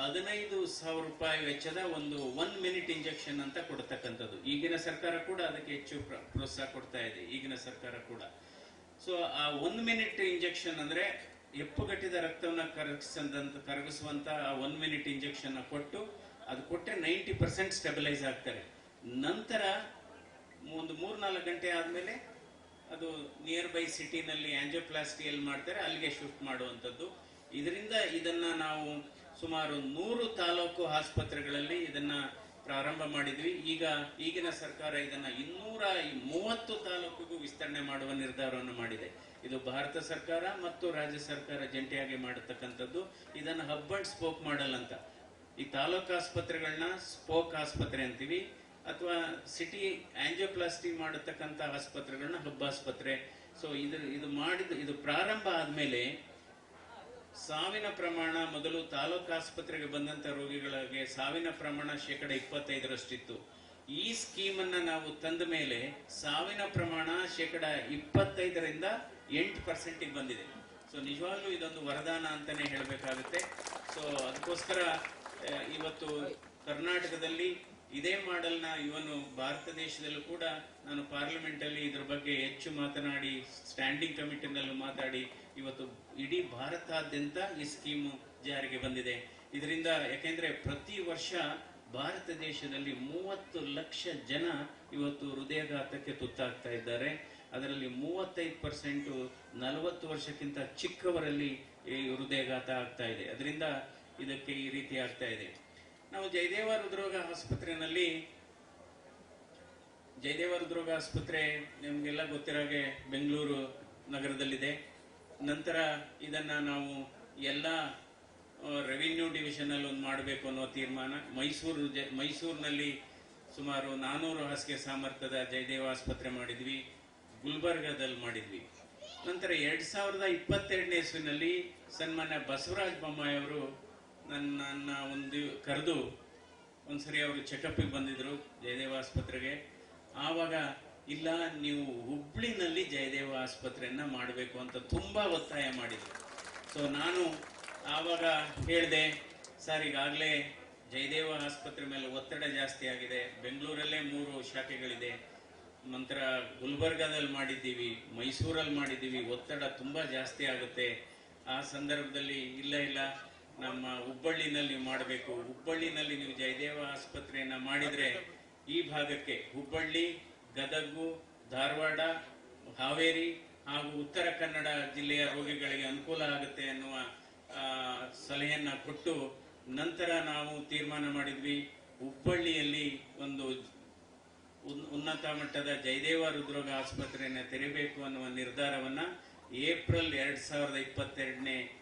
ಹದಿನೈದು ಸಾವಿರ ರೂಪಾಯಿ ವೆಚ್ಚದ ಒಂದು ಒನ್ ಮಿನಿಟ್ ಇಂಜೆಕ್ಷನ್ ಅಂತ ಕೊಡ್ತಕ್ಕಂಥದ್ದು. ಈಗಿನ ಸರ್ಕಾರ ಕೂಡ ಅದಕ್ಕೆ ಹೆಚ್ಚು ಪ್ರ- ಪ್ರೋತ್ಸಾಹ ಕೊಡ್ತಾ ಇದೆ, ಈಗಿನ ಸರ್ಕಾರ ಕೂಡ. ಸೊ ಆ ಒನ್ ಮಿನಿಟ್ ಇಂಜೆಕ್ಷನ್ ಅಂದ್ರೆ ಹೆಪ್ಪುಗಟ್ಟಿದ ರಕ್ತವನ್ನ ಕರಗಿಸಂತ ಕರಗಿಸುವಂತ ಆ ಒನ್ ಮಿನಿಟ್ ಇಂಜೆಕ್ಷನ್ ಕೊಟ್ಟು ಅದು ಕೊಟ್ಟರೆ ನೈಂಟಿ ಪರ್ಸೆಂಟ್ ಸ್ಟೆಬಿಲೈಸ್ ಆಗ್ತಾರೆ. ನಂತರ ಒಂದು ಮೂರ್ನಾಲ್ಕು ಗಂಟೆ ಆದ್ಮೇಲೆ ಅದು ನಿಯರ್ ಬೈ ಸಿಟಿನಲ್ಲಿ ಆಂಜಿಯೋಪ್ಲಾಸ್ಟಿಯಲ್ಲಿ ಮಾಡ್ತಾರೆ, ಅಲ್ಲಿಗೆ ಶಿಫ್ಟ್ ಮಾಡುವಂಥದ್ದು. ಇದರಿಂದ ಇದನ್ನ ನಾವು ಸುಮಾರು ನೂರು ತಾಲೂಕು ಆಸ್ಪತ್ರೆಗಳಲ್ಲಿ ಇದನ್ನ ಪ್ರಾರಂಭ ಮಾಡಿದ್ವಿ. ಈಗ ಈಗಿನ ಸರ್ಕಾರ ಇದನ್ನ ಇನ್ನೂರ ಮೂವತ್ತು ತಾಲೂಕಿಗೂ ವಿಸ್ತರಣೆ ಮಾಡುವ ನಿರ್ಧಾರವನ್ನು ಮಾಡಿದೆ. ಇದು ಭಾರತ ಸರ್ಕಾರ ಮತ್ತು ರಾಜ್ಯ ಸರ್ಕಾರ ಜಂಟಿಯಾಗಿ ಮಾಡತಕ್ಕಂಥದ್ದು. ಇದನ್ನ ಹಬ್ ಅಂಡ್ ಸ್ಪೋಕ್ ಮಾಡಲ್ ಅಂತ. ಈ ತಾಲೂಕು ಆಸ್ಪತ್ರೆಗಳನ್ನ ಸ್ಪೋಕ್ ಆಸ್ಪತ್ರೆ ಅಂತೀವಿ. ಅಥವಾ ಸಿಟಿ ಆಂಜಿಯೋಪ್ಲಾಸ್ಟಿ ಮಾಡತಕ್ಕಂತ ಆಸ್ಪತ್ರೆಗಳನ್ನ ಹಬ್ ಆಸ್ಪತ್ರೆ. ಸೊ ಇದು ಇದು ಮಾಡಿದ, ಇದು ಪ್ರಾರಂಭ ಆದ್ಮೇಲೆ ಸಾವಿನ ಪ್ರಮಾಣ ಮೊದಲು ತಾಲೂಕು ಆಸ್ಪತ್ರೆಗೆ ಬಂದಂತ ರೋಗಿಗಳಿಗೆ ಸಾವಿನ ಪ್ರಮಾಣ ಶೇಕಡ ಇಪ್ಪತ್ತೈದರಷ್ಟಿತ್ತು. ಈ ಸ್ಕೀಮ್ ಅನ್ನ ನಾವು ತಂದ ಮೇಲೆ ಸಾವಿನ ಪ್ರಮಾಣ ಶೇಕಡ ಇಪ್ಪತ್ತೈದರಿಂದ ಎಂಟು ಪರ್ಸೆಂಟಿಗೆ ಬಂದಿದೆ. ಸೊ, ನಿಜವಾಗ್ಲೂ ಇದೊಂದು ವರದಾನ ಅಂತಾನೆ ಹೇಳಬೇಕಾಗುತ್ತೆ. ಸೊ, ಅದಕ್ಕೋಸ್ಕರ ಇವತ್ತು ಕರ್ನಾಟಕದಲ್ಲಿ ಇದೇ ಮಾಡೆಲ್ನ ಇವನು ಭಾರತ ದೇಶದಲ್ಲೂ ಕೂಡ ನಾನು ಪಾರ್ಲಿಮೆಂಟ್ ಅಲ್ಲಿ ಇದ್ರ ಬಗ್ಗೆ ಹೆಚ್ಚು ಮಾತನಾಡಿ ಸ್ಟ್ಯಾಂಡಿಂಗ್ ಕಮಿಟಿನಲ್ಲೂ ಮಾತಾಡಿ ಇವತ್ತು ಇಡೀ ಭಾರತಾದ್ಯಂತ ಈ ಸ್ಕೀಮು ಜಾರಿಗೆ ಬಂದಿದೆ. ಇದರಿಂದ ಯಾಕೆಂದ್ರೆ ಪ್ರತಿ ವರ್ಷ ಭಾರತ ದೇಶದಲ್ಲಿ ಮೂವತ್ತು ಲಕ್ಷ ಜನ ಇವತ್ತು ಹೃದಯಾಘಾತಕ್ಕೆ ತುತ್ತಾಗ್ತಾ ಇದ್ದಾರೆ. ಅದರಲ್ಲಿ ಮೂವತ್ತೈದು ಪರ್ಸೆಂಟ್ ನಲವತ್ತು ವರ್ಷಕ್ಕಿಂತ ಚಿಕ್ಕವರಲ್ಲಿ ಈ ಹೃದಯಘಾತ ಆಗ್ತಾ ಇದೆ. ಅದರಿಂದ ಇದಕ್ಕೆ ಈ ರೀತಿ ಆಗ್ತಾ ಇದೆ. ನಾವು ಜಯದೇವ ಹೃದ್ರೋಗ ಆಸ್ಪತ್ರೆಯಲ್ಲಿ ಜಯದೇವ ಹೃದ್ರೋಗ ಆಸ್ಪತ್ರೆ ನಿಮಗೆಲ್ಲ ಗೊತ್ತಿರೋ ಹಾಗೆ ಬೆಂಗಳೂರು ನಗರದಲ್ಲಿದೆ. ನಂತರ ಇದನ್ನ ನಾವು ಎಲ್ಲ ರೆವಿನ್ಯೂ ಡಿವಿಷನ್ ಅಲ್ಲಿ ಒಂದು ಮಾಡಬೇಕು ಅನ್ನೋ ತೀರ್ಮಾನ. ಮೈಸೂರು ಜ- ಮೈಸೂರಿನಲ್ಲಿ ಸುಮಾರು ನಾನೂರು ಹಾಸಿಗೆ ಸಾಮರ್ಥ್ಯದ ಜಯದೇವ ಆಸ್ಪತ್ರೆ ಮಾಡಿದ್ವಿ, ಗುಲ್ಬರ್ಗಾದಲ್ಲಿ ಮಾಡಿದ್ವಿ. ನಂತರ ಎರಡು ಸಾವಿರದ ಇಪ್ಪತ್ತೆರಡನೇ ಇಸ್ವಿನಲ್ಲಿ ಸನ್ಮಾನ್ಯ ಬಸವರಾಜ ಬೊಮ್ಮಾಯಿ ಅವರು ನನ್ನ ಒಂದು ಕರೆದು ಒಂದ್ಸರಿ ಅವರು ಚೆಕಪ್ಪಿಗೆ ಬಂದಿದ್ರು ಜಯದೇವ ಆಸ್ಪತ್ರೆಗೆ. ಆವಾಗ ಇಲ್ಲ, ನೀವು ಹುಬ್ಳಿನಲ್ಲಿ ಜಯದೇವ ಆಸ್ಪತ್ರೆಯನ್ನ ಮಾಡಬೇಕು ಅಂತ ತುಂಬಾ ಒತ್ತಾಯ ಮಾಡಿದ್ರು. ಸೊ ನಾನು ಆವಾಗ ಹೇಳಿದೆ, ಸರ್, ಈಗಾಗಲೇ ಜಯದೇವ ಆಸ್ಪತ್ರೆ ಮೇಲೆ ಒತ್ತಡ ಜಾಸ್ತಿ ಆಗಿದೆ. ಬೆಂಗಳೂರಲ್ಲೇ ಮೂರು ಶಾಖೆಗಳಿದೆ. ನಂತರ ಗುಲ್ಬರ್ಗಾದಲ್ಲಿ ಮಾಡಿದ್ದೀವಿ, ಮೈಸೂರಲ್ಲಿ ಮಾಡಿದ್ದೀವಿ. ಒತ್ತಡ ತುಂಬ ಜಾಸ್ತಿ ಆಗುತ್ತೆ. ಆ ಸಂದರ್ಭದಲ್ಲಿ ಇಲ್ಲ ಇಲ್ಲ. ನಮ್ಮ ಹುಬ್ಬಳ್ಳಿನಲ್ಲಿ ನೀವು ಮಾಡಬೇಕು. ಹುಬ್ಬಳ್ಳಿನಲ್ಲಿ ನೀವು ಜಯದೇವ ಆಸ್ಪತ್ರೆಯನ್ನು ಮಾಡಿದರೆ ಈ ಭಾಗಕ್ಕೆ, ಹುಬ್ಬಳ್ಳಿ ಗದಗು, ಧಾರವಾಡ, ಹಾವೇರಿ ಹಾಗೂ ಉತ್ತರ ಕನ್ನಡ ಜಿಲ್ಲೆಯ ರೋಗಿಗಳಿಗೆ ಅನುಕೂಲ ಆಗುತ್ತೆ ಅನ್ನುವ ಸಲಹೆಯನ್ನು ಕೊಟ್ಟು ನಂತರ ನಾವು ತೀರ್ಮಾನ ಮಾಡಿದ್ವಿ. ಹುಬ್ಬಳ್ಳಿಯಲ್ಲಿ ಒಂದು ಉನ್- ಉನ್ನತ ಮಟ್ಟದ ಜಯದೇವ ಹೃದ್ರೋಗ ಆಸ್ಪತ್ರೆಯನ್ನು ತೆರೆಯಬೇಕು ಅನ್ನುವ ನಿರ್ಧಾರವನ್ನು ಏಪ್ರಿಲ್ ಎರಡು ಸಾವಿರದ ಇಪ್ಪತ್ತೆರಡನೇ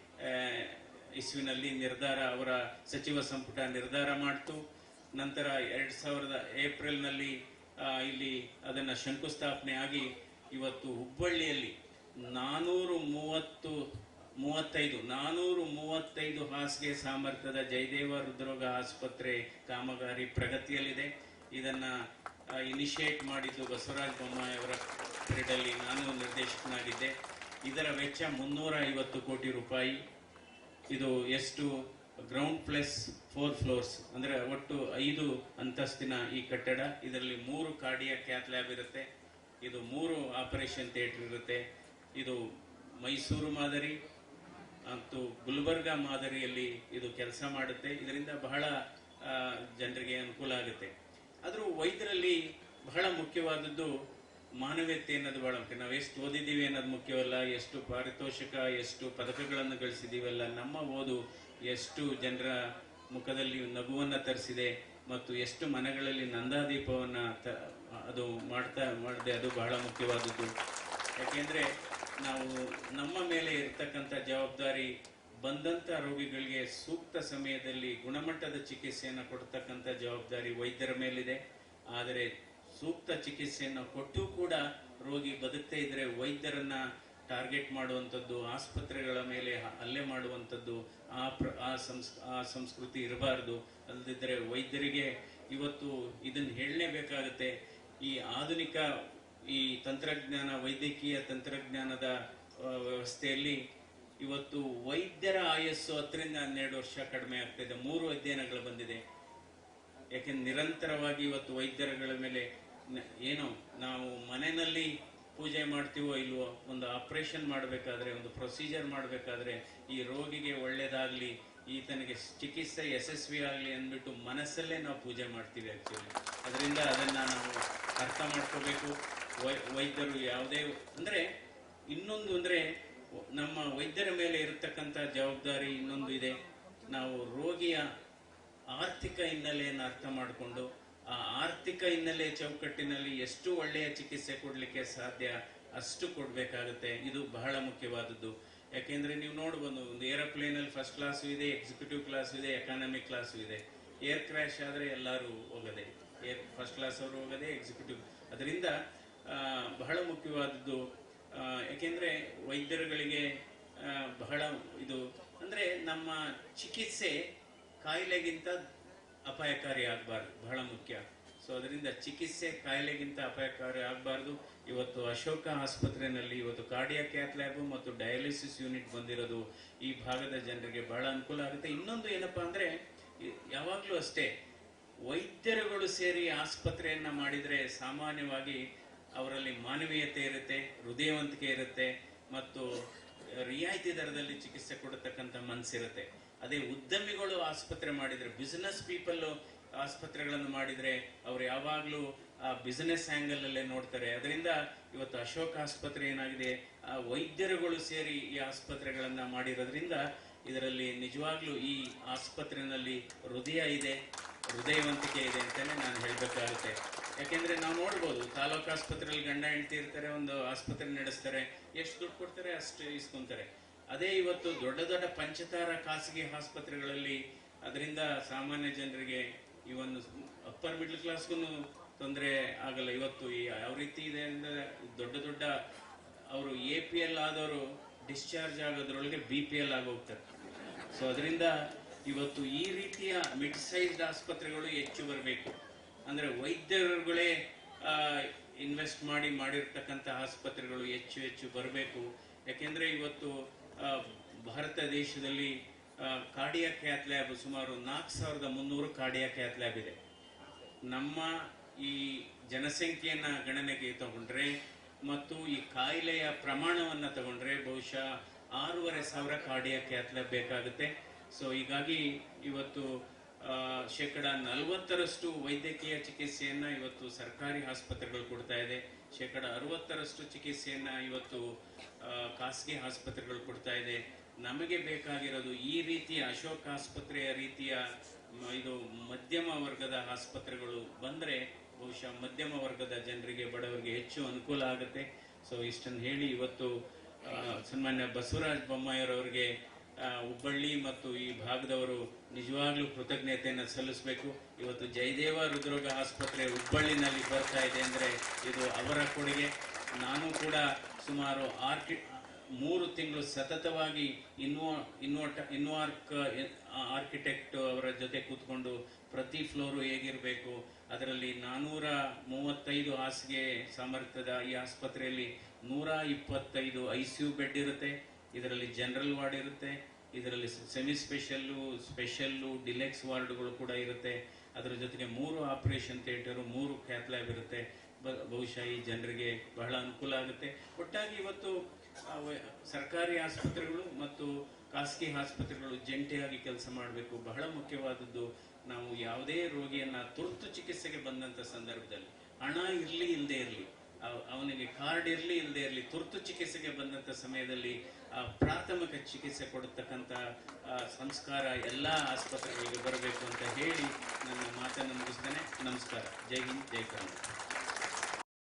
ಇಸ್ವಿನಲ್ಲಿ ನಿರ್ಧಾರ ಅವರ ಸಚಿವ ಸಂಪುಟ ನಿರ್ಧಾರ ಮಾಡಿತು. ನಂತರ ಎರಡು ಸಾವಿರದ ಏಪ್ರಿಲ್ನಲ್ಲಿ ಇಲ್ಲಿ ಅದನ್ನು ಶಂಕುಸ್ಥಾಪನೆ ಆಗಿ ಇವತ್ತು ಹುಬ್ಬಳ್ಳಿಯಲ್ಲಿ ನಾನೂರು ಮೂವತ್ತು, ಮೂವತ್ತೈದು, ನಾನೂರು ಮೂವತ್ತೈದು ಹಾಸಿಗೆ ಸಾಮರ್ಥ್ಯದ ಜಯದೇವ ಹೃದ್ರೋಗ ಆಸ್ಪತ್ರೆ ಕಾಮಗಾರಿ ಪ್ರಗತಿಯಲ್ಲಿದೆ. ಇದನ್ನು ಇನಿಷಿಯೇಟ್ ಮಾಡಿದ್ದು ಬಸವರಾಜ ಬೊಮ್ಮಾಯಿ ಅವರ ಪೀರಿಯಡಲ್ಲಿ ನಾನು ನಿರ್ದೇಶಕನಾಗಿದ್ದೆ. ಇದರ ವೆಚ್ಚ ಮುನ್ನೂರ ಐವತ್ತು ಕೋಟಿ ರೂಪಾಯಿ. ಇದು ಎಷ್ಟು ಗ್ರೌಂಡ್ ಪ್ಲಸ್ ಫೋರ್ ಫ್ಲೋರ್ಸ್ ಅಂದ್ರೆ ಒಟ್ಟು ಐದು ಅಂತಸ್ತಿನ ಈ ಕಟ್ಟಡ. ಇದರಲ್ಲಿ ಮೂರು ಕಾರ್ಡಿಯ ಕ್ಯಾತ್ ಲ್ಯಾಬ್ ಇರುತ್ತೆ. ಇದು ಮೂರು ಆಪರೇಷನ್ ಥಿಯೇಟರ್ ಇರುತ್ತೆ. ಇದು ಮೈಸೂರು ಮಾದರಿ ಮತ್ತು ಗುಲ್ಬರ್ಗಾ ಮಾದರಿಯಲ್ಲಿ ಇದು ಕೆಲಸ ಮಾಡುತ್ತೆ. ಇದರಿಂದ ಬಹಳ ಜನರಿಗೆ ಅನುಕೂಲ ಆಗುತ್ತೆ. ಆದರೂ ವೈದ್ಯರಲ್ಲಿ ಬಹಳ ಮುಖ್ಯವಾದದ್ದು ಮಾನವೀಯತೆ ಅನ್ನೋದು ಬಹಳ ಮುಖ್ಯ. ನಾವು ಎಷ್ಟು ಓದಿದ್ದೀವಿ ಅನ್ನೋದು ಮುಖ್ಯವಲ್ಲ, ಎಷ್ಟು ಪಾರಿತೋಷಕ, ಎಷ್ಟು ಪದಕಗಳನ್ನು ಗಳಿಸಿದೀವಲ್ಲ ನಮ್ಮ ಓದು ಎಷ್ಟು ಜನರ ಮುಖದಲ್ಲಿ ನಗುವನ್ನ ತರಿಸಿದೆ ಮತ್ತು ಎಷ್ಟು ಮನೆಗಳಲ್ಲಿ ನಂದಾದೀಪವನ್ನ ತ- ಅದು ಮಾಡ್ತಾ, ಮಾಡಿದೆ, ಅದು ಬಹಳ ಮುಖ್ಯವಾದದ್ದು. ಯಾಕೆಂದ್ರೆ ನಾವು ನಮ್ಮ ಮೇಲೆ ಇರ್ತಕ್ಕಂಥ ಜವಾಬ್ದಾರಿ ಬಂದಂತ ರೋಗಿಗಳಿಗೆ ಸೂಕ್ತ ಸಮಯದಲ್ಲಿ ಗುಣಮಟ್ಟದ ಚಿಕಿತ್ಸೆಯನ್ನು ಕೊಡ್ತಕ್ಕಂಥ ಜವಾಬ್ದಾರಿ ವೈದ್ಯರ ಮೇಲಿದೆ. ಆದರೆ ಸೂಕ್ತ ಚಿಕಿತ್ಸೆಯನ್ನು ಕೊಟ್ಟು ಕೂಡ ರೋಗಿ ಬದುಕ್ತಾ ಇದ್ರೆ ವೈದ್ಯರನ್ನ ಟಾರ್ಗೆಟ್ ಮಾಡುವಂಥದ್ದು, ಆಸ್ಪತ್ರೆಗಳ ಮೇಲೆ ಹಲ್ಲೆ ಮಾಡುವಂಥದ್ದು, ಆ ಪ್ರ, ಆ ಸಂಸ್, ಆ ಸಂಸ್ಕೃತಿ ಇರಬಾರ್ದು. ಅಲ್ಲದಿದ್ದರೆ ವೈದ್ಯರಿಗೆ ಇವತ್ತು ಇದನ್ನು ಹೇಳಲೇಬೇಕಾಗತ್ತೆ. ಈ ಆಧುನಿಕ ಈ ತಂತ್ರಜ್ಞಾನ, ವೈದ್ಯಕೀಯ ತಂತ್ರಜ್ಞಾನದ ವ್ಯವಸ್ಥೆಯಲ್ಲಿ ಇವತ್ತು ವೈದ್ಯರ ಆಯಸ್ಸು ಹತ್ತರಿಂದ ಹನ್ನೆರಡು ವರ್ಷ ಕಡಿಮೆ ಇದೆ ಮೂರು ಅಧ್ಯಯನಗಳು ಬಂದಿದೆ. ಯಾಕೆಂದ್ರೆ ನಿರಂತರವಾಗಿ ಇವತ್ತು ವೈದ್ಯರುಗಳ ಮೇಲೆ ಏನು, ನಾವು ಮನೆಯಲ್ಲಿ ಪೂಜೆ ಮಾಡ್ತೀವೋ ಇಲ್ವೋ, ಒಂದು ಆಪರೇಷನ್ ಮಾಡಬೇಕಾದ್ರೆ, ಒಂದು ಪ್ರೊಸೀಜರ್ ಮಾಡಬೇಕಾದ್ರೆ, ಈ ರೋಗಿಗೆ ಒಳ್ಳೇದಾಗಲಿ, ಈತನಿಗೆ ಚಿಕಿತ್ಸೆ ಯಶಸ್ವಿ ಆಗಲಿ ಅಂದ್ಬಿಟ್ಟು ಮನಸ್ಸಲ್ಲೇ ನಾವು ಪೂಜೆ ಮಾಡ್ತೀವಿ ಆ್ಯಕ್ಚುಲಿ ಅದರಿಂದ ಅದನ್ನು ನಾವು ಅರ್ಥ ಮಾಡ್ಕೋಬೇಕು. ವೈದ್ಯರು ಯಾವುದೇ, ಅಂದರೆ ಇನ್ನೊಂದು ಅಂದರೆ, ನಮ್ಮ ವೈದ್ಯರ ಮೇಲೆ ಇರತಕ್ಕಂಥ ಜವಾಬ್ದಾರಿ ಇನ್ನೊಂದು ಇದೆ. ನಾವು ರೋಗಿಯ ಆರ್ಥಿಕ ಹಿನ್ನೆಲೆಯನ್ನು ಅರ್ಥ ಮಾಡಿಕೊಂಡು ಆರ್ಥಿಕ ಹಿನ್ನೆಲೆ ಚೌಕಟ್ಟಿನಲ್ಲಿ ಎಷ್ಟು ಒಳ್ಳೆಯ ಚಿಕಿತ್ಸೆ ಕೊಡಲಿಕ್ಕೆ ಸಾಧ್ಯ, ಅಷ್ಟು ಕೊಡಬೇಕಾಗುತ್ತೆ. ಇದು ಬಹಳ ಮುಖ್ಯವಾದದ್ದು. ಯಾಕೆಂದ್ರೆ ನೀವು ನೋಡ್ಬೋದು ಒಂದು ಏರೋಪ್ಲೇನ್ ಅಲ್ಲಿ ಫಸ್ಟ್ ಕ್ಲಾಸ್ ಇದೆ ಎಕ್ಸಿಕ್ಯೂಟಿವ್ ಕ್ಲಾಸ್ ಇದೆ ಎಕಾನಮಿಕ್ ಕ್ಲಾಸ್ ಇದೆ. ಏರ್ ಕ್ರ್ಯಾಶ್ ಆದರೆ ಎಲ್ಲರೂ ಹೋಗದೆ, ಏರ್ ಫಸ್ಟ್ ಕ್ಲಾಸ್ ಅವರು ಹೋಗದೆ ಎಕ್ಸಿಕ್ಯೂಟಿವ್ ಅದರಿಂದ ಬಹಳ ಮುಖ್ಯವಾದದ್ದು. ಯಾಕೆಂದ್ರೆ ವೈದ್ಯರುಗಳಿಗೆ ಬಹಳ ಇದು, ಅಂದ್ರೆ ನಮ್ಮ ಚಿಕಿತ್ಸೆ ಕಾಯಿಲೆಗಿಂತ ಅಪಾಯಕಾರಿ ಆಗಬಾರ್ದು, ಬಹಳ ಮುಖ್ಯ. ಸೊ ಅದರಿಂದ ಚಿಕಿತ್ಸೆ ಕಾಯಿಲೆಗಿಂತ ಅಪಾಯಕಾರಿ ಆಗಬಾರ್ದು. ಇವತ್ತು ಅಶೋಕ ಆಸ್ಪತ್ರೆಯಲ್ಲಿ ಇವತ್ತು ಕಾರ್ಡಿಯಾ ಕ್ಯಾತ್ ಲ್ಯಾಬ್ ಮತ್ತು ಡಯಾಲಿಸಿಸ್ ಯೂನಿಟ್ ಬಂದಿರೋದು ಈ ಭಾಗದ ಜನರಿಗೆ ಬಹಳ ಅನುಕೂಲ ಆಗುತ್ತೆ. ಇನ್ನೊಂದು ಏನಪ್ಪಾ ಅಂದ್ರೆ ಯಾವಾಗಲೂ ಅಷ್ಟೇ, ವೈದ್ಯರುಗಳು ಸೇರಿ ಆಸ್ಪತ್ರೆಯನ್ನ ಮಾಡಿದ್ರೆ ಸಾಮಾನ್ಯವಾಗಿ ಅವರಲ್ಲಿ ಮಾನವೀಯತೆ ಇರುತ್ತೆ, ಹೃದಯವಂತಿಕೆ ಇರುತ್ತೆ ಮತ್ತು ರಿಯಾಯಿತಿ ದರದಲ್ಲಿ ಚಿಕಿತ್ಸೆ ಕೊಡತಕ್ಕಂಥ ಮನಸ್ಸಿರುತ್ತೆ. ಅದೇ ಉದ್ಯಮಿಗಳು ಆಸ್ಪತ್ರೆ ಮಾಡಿದರೆ ಬಿಸ್ನೆಸ್ ಪೀಪಲ್ ಆಸ್ಪತ್ರೆಗಳನ್ನು ಮಾಡಿದ್ರೆ ಅವ್ರು ಯಾವಾಗಲೂ ಆ ಬಿಸಿನೆಸ್ ಆಂಗಲ್ ಅಲ್ಲೇ ನೋಡ್ತಾರೆ. ಅದರಿಂದ ಇವತ್ತು ಅಶೋಕ್ ಆಸ್ಪತ್ರೆ ಏನಾಗಿದೆ, ಆ ವೈದ್ಯರುಗಳು ಸೇರಿ ಈ ಆಸ್ಪತ್ರೆಗಳನ್ನ ಮಾಡಿರೋದ್ರಿಂದ ಇದರಲ್ಲಿ ನಿಜವಾಗ್ಲೂ ಈ ಆಸ್ಪತ್ರೆನಲ್ಲಿ ಹೃದಯ ಇದೆ, ಹೃದಯವಂತಿಕೆ ಇದೆ ಅಂತಾನೆ ನಾನು ಹೇಳ್ಬೇಕಾಗುತ್ತೆ. ಯಾಕೆಂದ್ರೆ ನಾವು ನೋಡ್ಬೋದು, ತಾಲೂಕು ಆಸ್ಪತ್ರೆಯಲ್ಲಿ ಗಂಡ ಹೆಂಡತಿ ಇರ್ತಾರೆ, ಒಂದು ಆಸ್ಪತ್ರೆ ನಡೆಸ್ತಾರೆ, ಎಷ್ಟು ದುಡ್ಡು ಕೊಡ್ತಾರೆ ಅಷ್ಟು ಇಸ್ಕೊಂತಾರೆ. ಅದೇ ಇವತ್ತು ದೊಡ್ಡ ದೊಡ್ಡ ಪಂಚತಾರ ಖಾಸಗಿ ಆಸ್ಪತ್ರೆಗಳಲ್ಲಿ ಅದರಿಂದ ಸಾಮಾನ್ಯ ಜನರಿಗೆ ಈ ಒಂದು ಅಪ್ಪರ್ ಮಿಡ್ಲ್ ಕ್ಲಾಸ್ಗೂ ತೊಂದರೆ ಆಗಲ್ಲ. ಇವತ್ತು ಈ ಯಾವ ರೀತಿ ಇದೆ ಅಂದ್ರೆ ದೊಡ್ಡ ದೊಡ್ಡ ಅವರು ಎ ಪಿ ಎಲ್ ಆದವರು ಡಿಸ್ಚಾರ್ಜ್ ಆಗೋದ್ರೊಳಗೆ ಬಿ ಪಿ ಎಲ್ ಆಗೋಗ್ತಾರೆ ಸೊ ಅದರಿಂದ ಇವತ್ತು ಈ ರೀತಿಯ ಮಿಡ್ ಸೈಜ್ಡ್ ಆಸ್ಪತ್ರೆಗಳು ಹೆಚ್ಚು ಬರಬೇಕು. ಅಂದ್ರೆ ವೈದ್ಯರುಗಳೇ ಇನ್ವೆಸ್ಟ್ ಮಾಡಿ ಮಾಡಿರ್ತಕ್ಕಂಥ ಆಸ್ಪತ್ರೆಗಳು ಹೆಚ್ಚು ಹೆಚ್ಚು ಬರಬೇಕು. ಯಾಕೆಂದರೆ ಇವತ್ತು ಭಾರತ ದೇಶದಲ್ಲಿ ಕಾರ್ಡಿಯಾ ಕ್ಯಾತ್ ಲ್ಯಾಬ್ ಸುಮಾರು ನಾಲ್ಕು ಸಾವಿರದ ಮುನ್ನೂರು ಕಾರ್ಡಿಯಾ ಕ್ಯಾತ್ ಲ್ಯಾಬ್ ಇದೆ. ನಮ್ಮ ಈ ಜನಸಂಖ್ಯೆಯನ್ನ ಗಣನೆಗೆ ತಗೊಂಡ್ರೆ ಮತ್ತು ಈ ಕಾಯಿಲೆಯ ಪ್ರಮಾಣವನ್ನ ತಗೊಂಡ್ರೆ ಬಹುಶಃ ಆರೂವರೆ ಸಾವಿರ ಕಾರ್ಡಿಯಾ ಕ್ಯಾತ್ ಲ್ಯಾಬ್ ಬೇಕಾಗುತ್ತೆ. ಸೊ ಹೀಗಾಗಿ ಇವತ್ತು ಶೇಕಡ ನಲವತ್ತರಷ್ಟು ವೈದ್ಯಕೀಯ ಚಿಕಿತ್ಸೆಯನ್ನ ಇವತ್ತು ಸರ್ಕಾರಿ ಆಸ್ಪತ್ರೆಗಳು ಕೊಡ್ತಾ ಇದೆ. ಶೇಕಡ ಅರವತ್ತರಷ್ಟು ಚಿಕಿತ್ಸೆಯನ್ನ ಇವತ್ತು ಖಾಸಗಿ ಆಸ್ಪತ್ರೆಗಳು ಕೊಡ್ತಾ ಇದೆ. ನಮಗೆ ಬೇಕಾಗಿರೋದು ಈ ರೀತಿಯ ಅಶೋಕ್ ಆಸ್ಪತ್ರೆಯ ರೀತಿಯ ಇದು ಮಧ್ಯಮ ವರ್ಗದ ಆಸ್ಪತ್ರೆಗಳು ಬಂದರೆ ಬಹುಶಃ ಮಧ್ಯಮ ವರ್ಗದ ಜನರಿಗೆ ಬಡವರಿಗೆ ಹೆಚ್ಚು ಅನುಕೂಲ ಆಗುತ್ತೆ. ಸೊ ಇಷ್ಟನ್ನು ಹೇಳಿ ಇವತ್ತು ಸನ್ಮಾನ್ಯ ಬಸವರಾಜ ಬೊಮ್ಮಾಯಿಯವರವರಿಗೆ ಆ, ಹುಬ್ಬಳ್ಳಿ ಮತ್ತು ಈ ಭಾಗದವರು ನಿಜವಾಗ್ಲೂ ಕೃತಜ್ಞತೆಯನ್ನು ಸಲ್ಲಿಸಬೇಕು. ಇವತ್ತು ಜಯದೇವ ಹೃದ್ರೋಗ ಆಸ್ಪತ್ರೆ ಹುಬ್ಬಳ್ಳಿನಲ್ಲಿ ಬರ್ತಾ ಇದೆ ಅಂದರೆ ಇದು ಅವರ ಕೊಡುಗೆ. ನಾನು ಕೂಡ ಸುಮಾರು ಆರ್ಕಿ ಮೂರು ತಿಂಗಳು ಸತತವಾಗಿ ಇನ್ವೋ ಇನ್ವೋಟ ಇನ್ವಾರ್ಕ್ ಆರ್ಕಿಟೆಕ್ಟ್ ಅವರ ಜೊತೆ ಕೂತ್ಕೊಂಡು ಪ್ರತಿ ಫ್ಲೋರು ಹೇಗಿರಬೇಕು, ಅದರಲ್ಲಿ ನಾನೂರ ಮೂವತ್ತೈದು ಹಾಸಿಗೆ ಸಾಮರ್ಥ್ಯದ ಈ ಆಸ್ಪತ್ರೆಯಲ್ಲಿ ನೂರ ಇಪ್ಪತ್ತೈದು ಐ ಸಿ ಯು ಬೆಡ್ ಇರುತ್ತೆ, ಇದರಲ್ಲಿ ಜನರಲ್ ವಾರ್ಡ್ ಇರುತ್ತೆ, ಇದರಲ್ಲಿ ಸೆಮಿ ಸ್ಪೆಷಲ್ಲು ಸ್ಪೆಷಲ್ಲು ಡಿಲೆಕ್ಸ್ ವಾರ್ಡ್ಗಳು ಕೂಡ ಇರುತ್ತೆ. ಅದರ ಜೊತೆಗೆ ಮೂರು ಆಪರೇಷನ್ ಥಿಯೇಟರು ಮೂರು ಕ್ಯಾತ್ ಲ್ಯಾಬ್ ಇರುತ್ತೆ. ಬಹುಶಃ ಈ ಜನರಿಗೆ ಬಹಳ ಅನುಕೂಲ ಆಗುತ್ತೆ. ಒಟ್ಟಾಗಿ ಇವತ್ತು ಸರ್ಕಾರಿ ಆಸ್ಪತ್ರೆಗಳು ಮತ್ತು ಖಾಸಗಿ ಆಸ್ಪತ್ರೆಗಳು ಜಂಟಿಯಾಗಿ ಕೆಲಸ ಮಾಡಬೇಕು. ಬಹಳ ಮುಖ್ಯವಾದದ್ದು ನಾವು ಯಾವುದೇ ರೋಗಿಯನ್ನ ತುರ್ತು ಚಿಕಿತ್ಸೆಗೆ ಬಂದಂತ ಸಂದರ್ಭದಲ್ಲಿ, ಹಣ ಇರಲಿ ಇಲ್ಲದೆ ಇರಲಿ ಅವನಿಗೆ ಕಾರ್ಡ್ ಇರಲಿ ಇಲ್ಲದೆ ಇರಲಿ, ತುರ್ತು ಚಿಕಿತ್ಸೆಗೆ ಬಂದಂತ ಸಮಯದಲ್ಲಿ ಆ ಪ್ರಾಥಮಿಕ ಚಿಕಿತ್ಸೆ ಕೊಡತಕ್ಕಂತ ಸಂಸ್ಕಾರ ಎಲ್ಲಾ ಆಸ್ಪತ್ರೆಗಳಿಗೆ ಬರಬೇಕು ಅಂತ ಹೇಳಿ ನನ್ನ ಮಾತನ್ನು ಮುಗಿಸ್ತೇನೆ. ನಮಸ್ಕಾರ. ಜೈ ಹಿಂದ್, ಜೈ ಕರ್ನಾಟಕ.